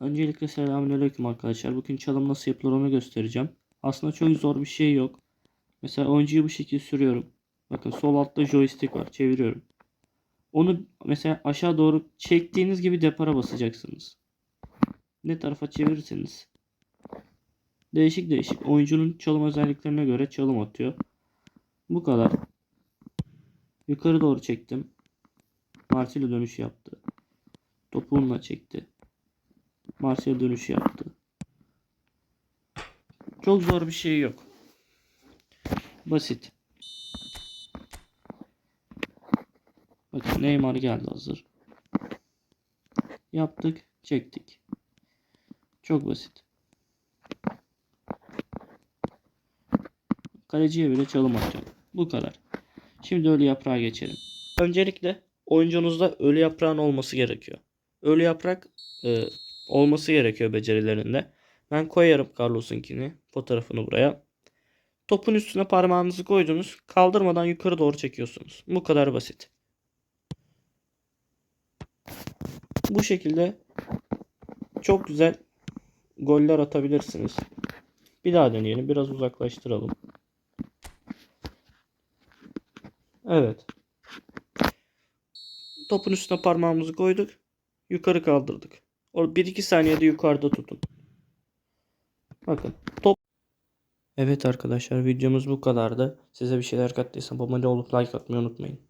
Öncelikle selamünaleyküm arkadaşlar. Bugün çalım nasıl yapılır onu göstereceğim. Aslında çok zor bir şey yok. Mesela oyuncuyu bu şekilde sürüyorum. Bakın sol altta joystick var. Çeviriyorum. Onu mesela aşağı doğru çektiğiniz gibi depara basacaksınız. Ne tarafa çevirirseniz. Değişik değişik. Oyuncunun çalım özelliklerine göre çalım atıyor. Bu kadar. Yukarı doğru çektim. Marsilya dönüş yaptı. Topuğunla çekti. Marsilya dönüş yaptı. Çok zor bir şey yok. Basit. Bakın Neymar geldi hazır. Yaptık, çektik. Çok basit. Kaleciye bile çalım atacağım. Bu kadar. Şimdi ölü yaprağa geçelim. Öncelikle oyuncunuzda ölü yaprağın olması gerekiyor. Ölü yaprak e, olması gerekiyor becerilerinde. Ben koyarım Carlos'unkini fotoğrafını buraya. Topun üstüne parmağınızı koydunuz. Kaldırmadan yukarı doğru çekiyorsunuz. Bu kadar basit. Bu şekilde çok güzel goller atabilirsiniz. Bir daha deneyelim. Biraz uzaklaştıralım. Evet. Topun üstüne parmağımızı koyduk. Yukarı kaldırdık. O 1-2 saniyede yukarıda tutun. Bakın top. Evet arkadaşlar videomuz bu kadardı. Size bir şeyler kattıysam abone olup like atmayı unutmayın.